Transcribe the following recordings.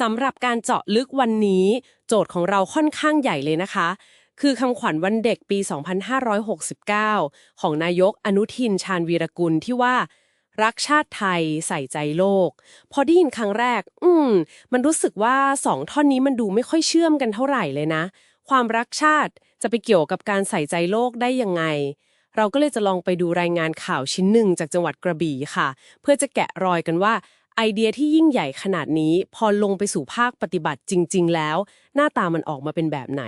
สำหรับการเจาะลึกวันนี้ โจทย์ของเราค่อนข้างใหญ่เลยนะคะ คือคำขวัญวันเด็กปี 2569 ของนายกอนุทินชาญวีรกุลที่ว่า รักชาติไทยใส่ใจโลก พอได้ยินครั้งแรก อืม มันรู้สึกว่าสองท่อนนี้มันดูไม่ค่อยเชื่อมกันเท่าไหร่เลยนะ ความรักชาติจะไปเกี่ยวกับการใส่ใจโลกได้ยังไงเราก็เลยจะลองไปดูรายงานข่าวชิ้นหนึ่งจากจังหวัดกระบี่ค่ะ เพื่อจะแกะรอยกันว่า ไอเดียที่ยิ่งใหญ่ขนาดนี้ พอลงไปสู่ภาคปฏิบัติจริง ๆ แล้ว หน้าตามันออกมาเป็นแบบไหน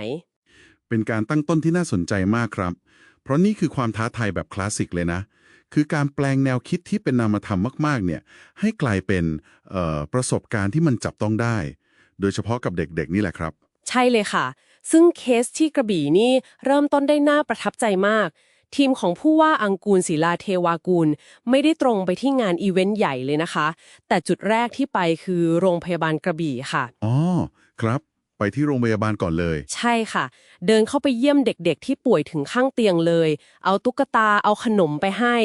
เป็นการตั้งต้นที่น่าสนใจมากครับ เพราะนี่คือความท้าทายแบบคลาสสิกเลยนะ คือการแปลงแนวคิดที่เป็นนามธรรมมาก ๆ เนี่ย ให้กลายเป็นเอ่อประสบการณ์ที่มันจับต้องได้ โดยเฉพาะกับเด็ก ๆ นี่แหละครับ ใช่เลยค่ะ ซึ่งเคสที่กระบี่นี่เริ่มต้นได้น่าประทับใจมาก ทีมของผู้ว่าอังกูลศิลาเทวากูล ไม่ได้ตรงไปที่งานอีเวนต์ใหญ่เลยนะคะ แต่จุดแรกที่ไปคือโรงพยาบาลกระบี่ค่ะ อ๋อ ครับไปที่โรงพยาบาลก่อนเลย ใช่ค่ะ เดินเข้าไปเยี่ยมเด็กๆ ที่ป่วยถึงข้างเตียงเลย เอาตุ๊กตาเอาขนมไปให้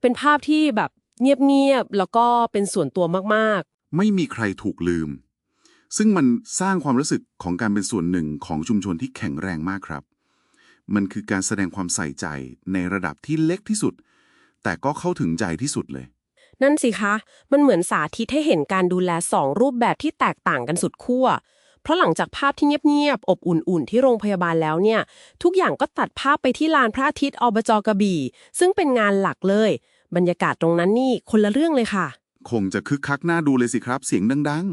เป็นภาพที่แบบเงียบๆแล้วก็เป็นส่วนตัวมากไม่มีใครถูกลืม ซึ่งมันสร้างความรู้สึกของการเป็นส่วนหนึ่งของชุมชนที่แข็งแรงมากครับ มันคือการแสดงความใส่ใจในระดับที่เล็กที่สุด แต่ก็เข้าถึงใจที่สุดเลยๆนั่นสิคะ มันเหมือนสาธิตให้เห็นการดูแลสองรูปแบบที่แตกต่างกันสุดขั้วเพราะหลังจากภาพที่เงียบๆ อบอุ่นๆ ที่โรงพยาบาลแล้วเนี่ย ทุกอย่างก็ตัดภาพไปที่ลานพระอาทิตย์อบจกระบี่ ซึ่งเป็นงานหลักเลย บรรยากาศตรงนั้นนี่คนละเรื่องเลยค่ะ คงจะคึกคักน่าดูเลยสิครับ เสียงดัง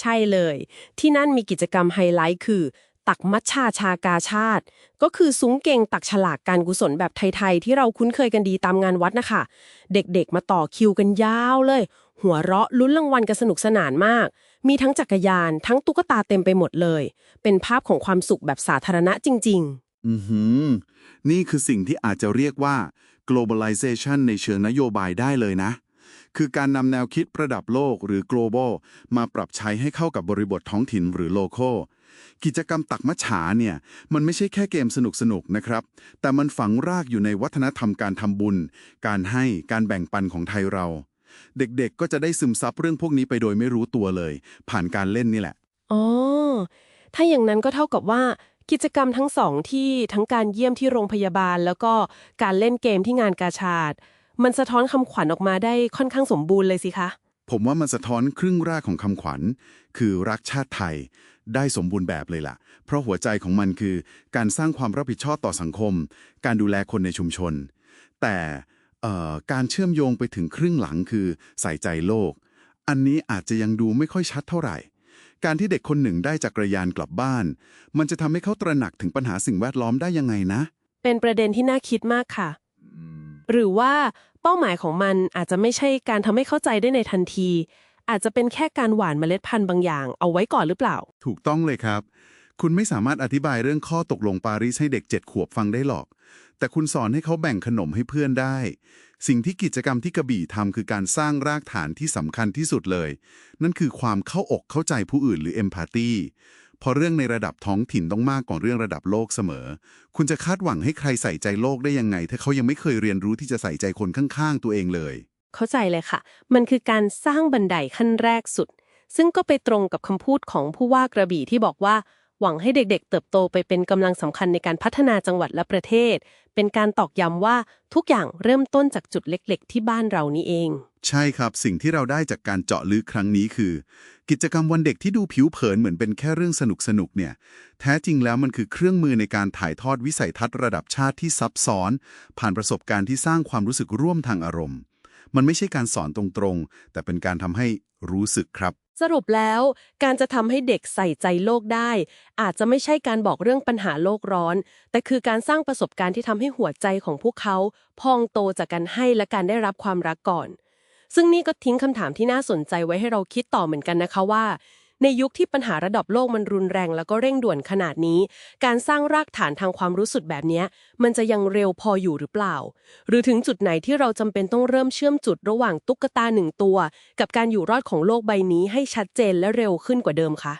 ใช่เลย ที่นั่นมีกิจกรรมไฮไลท์คือ ตักมัชชาชากาชาติ ก็คือซุ้งเก่งตักฉลากการกุศลแบบไทย ๆ ที่เราคุ้นเคยกันดีตามงานวัดนะคะ เด็กๆ มาต่อคิวกันยาวเลย หัวเราะลุ้นรางวัลกันสนุกสนานมาก มีทั้งจักรยาน ทั้งตุ๊กตาเต็มไปหมดเลย เป็นภาพของความสุขแบบสาธารณะจริง ๆ อือหือ นี่คือสิ่งที่อาจจะเรียกว่า globalization ในเชิงนโยบายได้เลยนะ คือการนำแนวคิดระดับโลกหรือ global มาปรับใช้ให้เข้ากับบริบทท้องถิ่นหรือ local กิจกรรมตักมัจฉาเนี่ยมันไม่ใช่แค่เกมสนุกๆนะครับ แต่มันฝังรากอยู่ในวัฒนธรรมการทำบุญ การให้การแบ่งปันของไทยเรา เด็กๆก็จะได้ซึมซับเรื่องพวกนี้ไปโดยไม่รู้ตัวเลย ผ่านการเล่นนี่แหละๆอ๋อถ้าอย่างนั้นก็เท่ากับว่ากิจกรรมทั้งสองที่ทั้งการเยี่ยมที่โรงพยาบาล แล้วก็การเล่นเกมที่งานกาชาดมันสะท้อนคำขวัญออกมาได้ค่อนข้างสมบูรณ์เลยสิคะ ผมว่ามันสะท้อนครึ่งแรกของคำขวัญ คือรักชาติไทย ได้สมบูรณ์แบบเลยล่ะ เพราะหัวใจของมันคือ การสร้างความรับผิดชอบต่อสังคม การดูแลคนในชุมชน แต่เอ่อการเชื่อมโยงไปถึงครึ่งหลังคือใส่ใจโลก อันนี้อาจจะยังดูไม่ค่อยชัดเท่าไหร่ การที่เด็กคนหนึ่งได้จักรยานกลับบ้าน มันจะทำให้เขาตระหนักถึงปัญหาสิ่งแวดล้อมได้ยังไงนะ เป็นประเด็นที่น่าคิดมากค่ะ หรือว่าเป้าหมายของมันอาจจะไม่ใช่การทำให้เข้าใจได้ในทันที อาจจะเป็นแค่การหว่านเมล็ดพันธุ์บางอย่างเอาไว้ก่อนหรือเปล่า ถูกต้องเลยครับ คุณไม่สามารถอธิบายเรื่องข้อตกลงปารีสให้เด็กเจ็ดขวบฟังได้หรอก แต่คุณสอนให้เขาแบ่งขนมให้เพื่อนได้ สิ่งที่กิจกรรมที่กระบี่ทำคือการสร้างรากฐานที่สำคัญที่สุดเลย นั่นคือความเข้าอกเข้าใจผู้อื่นหรือเอมพัตตีพอเรื่องในระดับท้องถิ่นต้องมากกว่าเรื่องระดับโลกเสมอ คุณจะคาดหวังให้ใครใส่ใจโลกได้ยังไง ถ้าเขายังไม่เคยเรียนรู้ที่จะใส่ใจคนข้างๆ ตัวเองเลย เข้าใจเลยค่ะ มันคือการสร้างบันไดขั้นแรกสุด ซึ่งก็ไปตรงกับคำพูดของผู้ว่ากระบี่ที่บอกว่า หวังให้เด็กๆ เติบโตไปเป็นกำลังสำคัญในการพัฒนาจังหวัดและประเทศ เป็นการตอกย้ำว่าทุกอย่างเริ่มต้นจากจุดเล็กๆ ที่บ้านเรานี่เอง ใช่ครับ สิ่งที่เราได้จากการเจาะลึกครั้งนี้คือ กิจกรรมวันเด็กที่ดูผิวเผินเหมือนเป็นแค่เรื่องสนุกสนุกๆเนี่ย แท้จริงแล้วมันคือเครื่องมือในการถ่ายทอดวิสัยทัศน์ระดับชาติที่ซับซ้อน ผ่านประสบการณ์ที่สร้างความรู้สึกร่วมทางอารมณ์ มันไม่ใช่การสอนตรงๆ แต่เป็นการทำให้รู้สึกครับ สรุปแล้วการจะทำให้เด็กใส่ใจโลกได้ อาจจะไม่ใช่การบอกเรื่องปัญหาโลกร้อน แต่คือการสร้างประสบการณ์ที่ทำให้หัวใจของพวกเขา พองโตจากการให้และการได้รับความรักก่อน ซึ่งนี่ก็ทิ้งคำถามที่น่าสนใจไว้ให้เราคิดต่อเหมือนกันนะคะว่า ในยุคที่ปัญหาระดับโลกมันรุนแรงแล้วก็เร่งด่วนขนาดนี้ การสร้างรากฐานทางความรู้สึกแบบนี้ มันจะยังเร็วพออยู่หรือเปล่า หรือถึงจุดไหนที่เราจำเป็นต้องเริ่มเชื่อมจุดระหว่างตุ๊กตาหนึ่งตัว กับการอยู่รอดของโลกใบนี้ให้ชัดเจนและเร็วขึ้นกว่าเดิมคะ